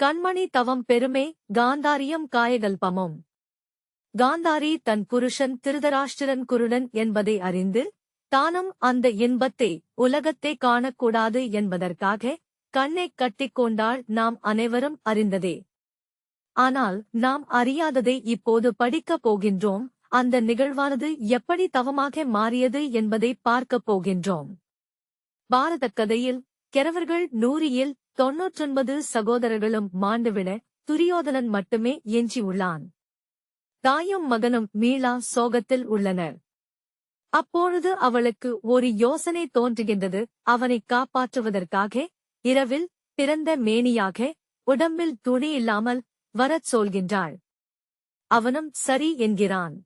கண்மணி தவம் பெருமே காந்தாரியம் காயகல்பமும் காந்தாரி தன் புருஷன் திருதராஷ்டிரன் குருடன் என்பதை அறிந்து தானும் அந்த இன்பத்தை உலகத்தை காணக்கூடாது என்பதற்காக கண்ணை கட்டிக்கொண்டால் நாம் அனைவரும் அறிந்ததே. ஆனால் நாம் அறியாததை இப்போது படிக்கப் போகின்றோம் அந்த நிகழ்வானது எப்படி தவமாக மாறியது என்பதை பார்க்கப் போகின்றோம். பாரதக் கதையில் கெரவர்கள் நூறியில் தொன்னூற்றொன்பது சகோதரர்களும் மாண்டுவிட துரியோதனன் மட்டுமே எஞ்சியுள்ளான் தாயும் மகனும் மீளா சோகத்தில் உள்ளனர். அப்பொழுது அவளுக்கு ஒரு யோசனை தோன்றுகின்றது. அவனை காப்பாற்றுவதற்காக இரவில் பிறந்த மேனியாக உடம்பில் துணி இல்லாமல் வரச் சொல்கின்றாள். அவனும் சரி என்கிறான்.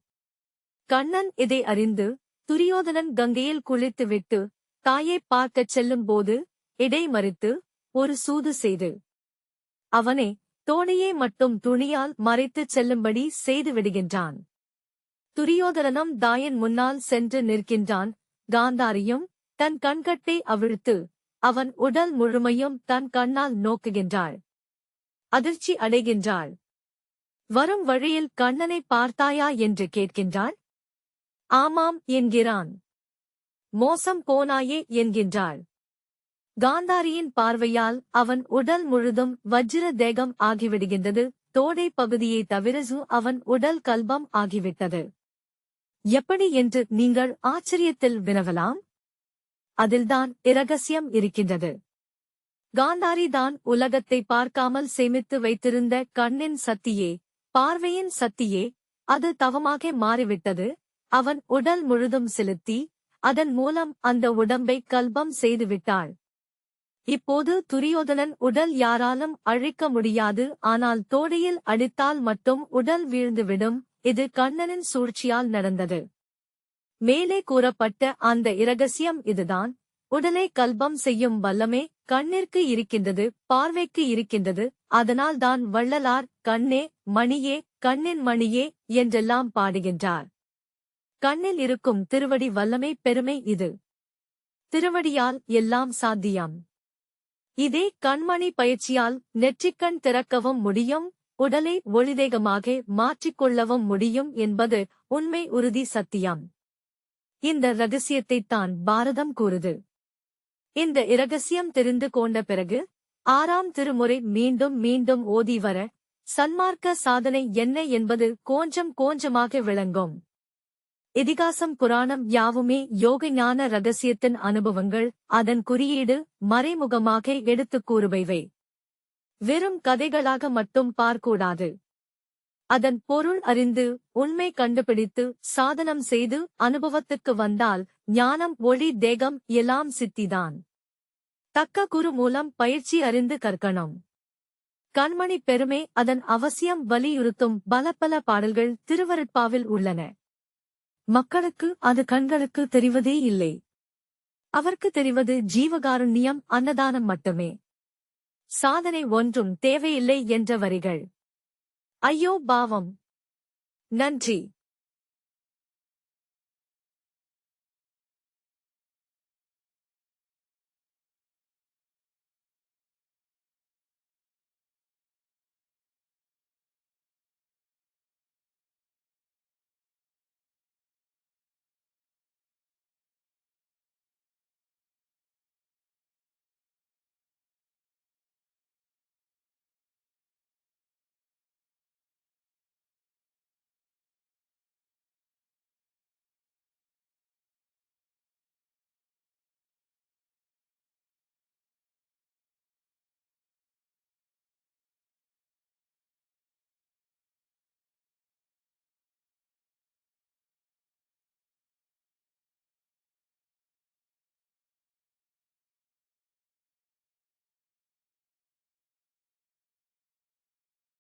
கண்ணன் இதை அறிந்து துரியோதனன் கங்கையில் குளித்துவிட்டு தாயைப் பார்க்கச் செல்லும்போது இடைமறித்து ஒரு சூது செய்து. அவனே தோணியை மட்டும் துணியால் மறைத்துச் செல்லும்படி செய்து விடுகின்றான். துரியோதரனும் தாயன் முன்னால் சென்று நிற்கின்றான். காந்தாரியும் தன் கண்கட்டை அவிழ்த்து அவன் உடல் முழுமையும் தன் கண்ணால் நோக்குகின்றாள். அதிர்ச்சி அடைகின்றாள். வரும் வழியில் கண்ணனை பார்த்தாயா என்று கேட்கின்றாள். ஆமாம் என்கிறான். மோசம் போனாயே என்கின்றாள். காந்தாரியின் பார்வையால் அவன் உடல் முழுதும் வஜ்ர தேகம் ஆகிவிடுகின்றது. தோடை பகுதியை தவிரசு அவன் உடல் கல்பம் ஆகிவிட்டது. எப்படி என்று நீங்கள் ஆச்சரியத்தில் வினவலாம்? அதில்தான் இரகசியம் இருக்கின்றது. காந்தாரி தான் உலகத்தை பார்க்காமல் சேமித்து வைத்திருந்த கண்ணின் சக்தியே பார்வையின் சக்தியே அது தவமாக மாறிவிட்டது. அவன் உடல் முழுதும் செலுத்தி அதன் மூலம் அந்த உடம்பை கல்பம் செய்துவிட்டாள். இப்போது துரியோதனன் உடல் யாராலும் அழிக்க முடியாது ஆனால் தோடையில் அடித்தால் மட்டும் உடல் வீழ்ந்துவிடும் இது கண்ணனின் சூழ்ச்சியால் நடந்தது. மேலே கூறப்பட்ட அந்த இரகசியம் இதுதான். உடலை கல்பம் செய்யும் வல்லமே கண்ணிற்கு இருக்கின்றது பார்வைக்கு இருக்கின்றது அதனால் தான் வள்ளலார் கண்ணே மணியே கண்ணின் மணியே என்றெல்லாம் பாடுகின்றார். கண்ணில் இருக்கும் திருவடி வல்லமை பெருமை இது. திருவடியால் எல்லாம் சாத்தியம். இதே கண்மணி பயிற்சியால் நெற்றிக்கண் திறக்கவும் முடியும் உடலை ஒளிதேகமாக மாற்றிக்கொள்ளவும் முடியும் என்பது உண்மை உறுதி சத்தியம். இந்த ரகசியத்தைத்தான் பாரதம் கூறுது. இந்த இரகசியம் தெரிந்து கொண்ட பிறகு ஆறாம் திருமுறை மீண்டும் மீண்டும் ஓதி வர சன்மார்க்க சாதனை என்ன என்பது கொஞ்சம் கொஞ்சமாக விளங்கும். இதிகாசம் புராணம் யாவுமே யோக ஞான ரகசியத்தின் அனுபவங்கள் அதன் குறியீடு மறைமுகமாக எடுத்துக் கூறுபைவை வெறும் கதைகளாக மட்டும் பார்க்கூடாது அதன் பொருள் அறிந்து உண்மை கண்டுபிடித்து சாதனம் செய்து அனுபவத்துக்கு வந்தால் ஞானம் ஒளி தேகம் எல்லாம் சித்திதான். தக்க குரு மூலம் பயிற்சி அறிந்து கற்கணும். கண்மணி பெருமை அதன் அவசியம் வலியுறுத்தும் பல பல பாடல்கள் திருவருட்பாவில் உள்ளன. மக்களுக்கு அது கண்களுக்கு தெரிவதே இல்லை. அவர்க்கு தெரிவது ஜீவகாருண்யம் அன்னதானம் மட்டுமே. சாதனை ஒன்றும் தேவையில்லை என்ற வரிகள். ஐயோ பாவம். நன்றி.